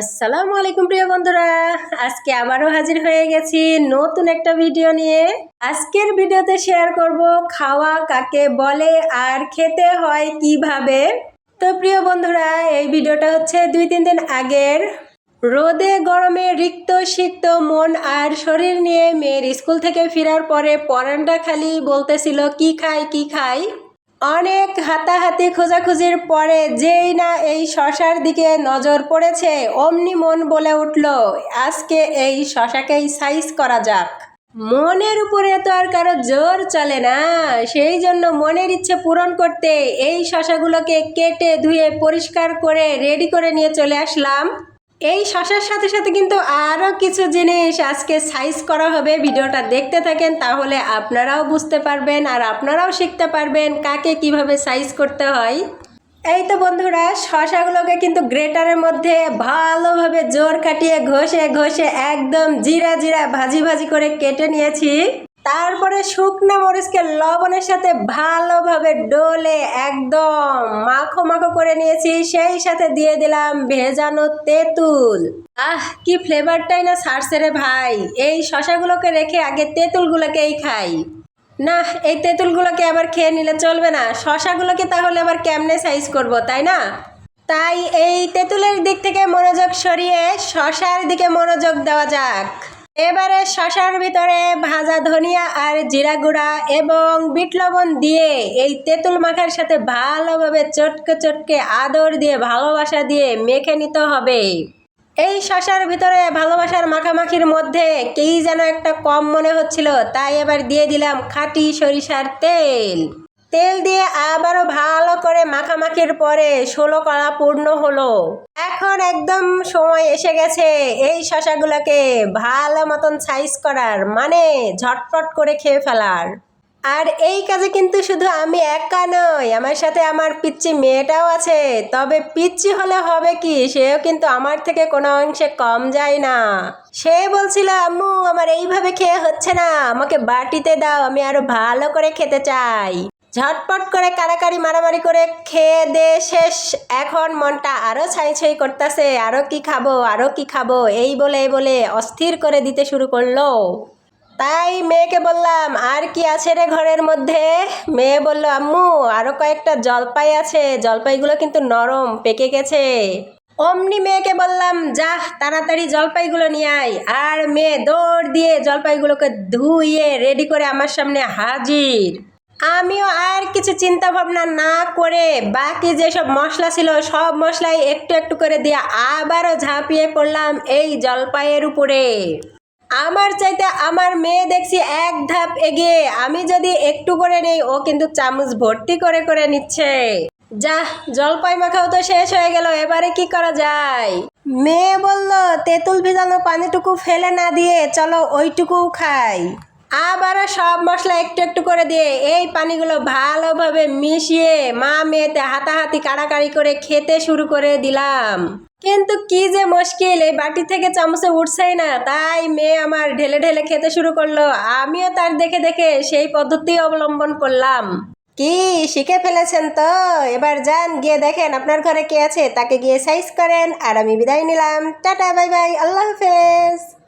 আসসালামু আলাইকুম প্রিয় বন্ধুরা, আজকে আবারও হাজির হয়ে গেছি নতুন একটা ভিডিও নিয়ে। আজকের ভিডিওতে শেয়ার করব খাওয়া কাকে বলে আর খেতে হয় কীভাবে। তো প্রিয় বন্ধুরা, এই ভিডিওটা হচ্ছে দুই তিন দিন আগের। রোদে গরমে রিক্ত, সিক্ত মন আর শরীর নিয়ে মেয়ের স্কুল থেকে ফেরার পরে পরানটা খালি বলতেছিল, কি খাই কি খাই? অনেক হাতাহাতি খোঁজাখুঁজির পরে যেই না এই শশার দিকে নজর পড়েছে, অমনি মন বলে উঠল, আজকে এই শশাকেই সাইজ করা যাক। মনের উপরে তো আর কারও জোর চলে না। সেই জন্য মনের ইচ্ছে পূরণ করতে এই শশাগুলোকে কেটে ধুয়ে পরিষ্কার করে রেডি করে নিয়ে চলে আসলাম। এই শশার সাথে সাথে কিন্তু আরও কিছু জিনিস আজকে সাইজ করা হবে। ভিডিওটা দেখতে থাকেন, তাহলে আপনারাও বুঝতে পারবেন আর আপনারাও শিখতে পারবেন কাকে কীভাবে সাইজ করতে হয়। এই তো বন্ধুরা, শশাগুলোকে কিন্তু গ্রেটারের মধ্যে ভালোভাবে জোর কাটিয়ে ঘষে ঘষে একদম জিরা জিরা ভাজি ভাজি করে কেটে নিয়েছি। তারপরে শুকনো মরিচকে লবণের সাথে ভালোভাবে ডলে একদম মাখো মাখো করে নিয়েছি, সেই সাথে দিয়ে দিলাম ভেজানো তেঁতুল। আহ, কি ফ্লেভারটাই না ছাড়ছে রে ভাই। এই শশাগুলোকে রেখে আগে তেঁতুলগুলোকেই খাই। না, এই তেঁতুলগুলোকে আবার খেয়ে নিলে চলবে না। শশাগুলোকে তাহলে আবার কেমনে সাইজ করব, তাই না? তাই এই তেঁতুলের দিক থেকে মনোযোগ সরিয়ে শশার দিকে মনোযোগ দেওয়া যাক। এবারে শশার ভিতরে ভাজা ধনিয়া আর জিরা গুঁড়া এবং বিট লবণ দিয়ে এই তেঁতুল মাখার সাথে ভালোভাবে চটকে চটকে আদর দিয়ে, ভালোবাসা দিয়ে মেখে নিতে হবে। এই শশার ভিতরে ভালোবাসার মাখামাখির মধ্যে কেই যেন একটা কম মনে হচ্ছিল, তাই এবার দিয়ে দিলাম খাঁটি সরিষার তেল। তেল দিয়ে আবারও ভালো করে মাখামাখির পরে ষোলো কলা পূর্ণ হলো। এখন একদম সময় এসে গেছে এই শশাগুলোকে ভালো মতন সাইজ করার মানে ঝটপট করে খেয়ে ফেলার। আর এই কাজে কিন্তু শুধু আমি একা নই, আমার সাথে আমার পিচ্চি মেয়েটাও আছে। তবে পিচ্চি হলে হবে কি, সেও কিন্তু আমার থেকে কোনো অংশে কম যায় না। সে বলছিল, আম্মু, আমার এইভাবে খেয়ে হচ্ছে না, আমাকে বাটিতে দাও, আমি আরও ভালো করে খেতে চাই। ঝটপট করে কারাকারি মারামারি করে খেয়ে দে শেষ। এখন মনটা আরও ছাই ছাই করতেছে আরও কি খাব আরও কি খাব, এই বলে এই বলে অস্থির করে দিতে শুরু করল। তাই মেয়েকে বললাম, আর কি আছে রে ঘরের মধ্যে? মেয়ে বলল, আম্মু আরও কয়েকটা জলপাই আছে। জলপাইগুলো কিন্তু নরম, পেকে গেছে। অমনি মেয়েকে বললাম যা তাড়াতাড়ি জলপাইগুলো নিয়ে আয়। আর মেয়ে দৌড় দিয়ে জলপাইগুলোকে ধুইয়ে রেডি করে আমার সামনে হাজির। আমিও আর কিছু চিন্তা ভাবনা না করে বাকি যেসব মশলা ছিল, সব মশলাই একটু একটু করে দিয়ে আবারও ঝাঁপিয়ে পড়লাম এই জলপাইয়ের উপরে। আমার চাইতে আমার মেয়ে দেখছি এক ধাপ এগিয়ে, আমি যদি একটু করে নেই, ও কিন্তু চামচ ভর্তি করে করে নিচ্ছে। যা জলপাই মাখাও তো শেষ হয়ে গেল, এবারে কি করা যায়? মেয়ে বলল, তেঁতুল ভেজানো পানিটুকু ফেলে না দিয়ে চলো ওইটুকুও খাই। আবারও সব মশলা একটু একটু করে দিয়ে এই পানিগুলো ভালোভাবে মিশিয়ে মা মেয়েতে হাতাহাতি কাড়াকাড়ি করে খেতে শুরু করে দিলাম। কিন্তু কি যে মুশকিল, এই বাটি থেকে চামচে উঠছেই না। তাই মেয়ে আমার ঢেলে ঢেলে খেতে শুরু করল। আমিও তার দেখে দেখে সেই পদ্ধতি অবলম্বন করলাম। কি, শিখে ফেলেছেন তো? এবার যান, গিয়ে দেখেন আপনার ঘরে কে আছে। তাকে গিয়ে সাইজ করেন আর আমি বিদায় নিলাম। টাটা, বাই বাই, আল্লাহ হাফেজ।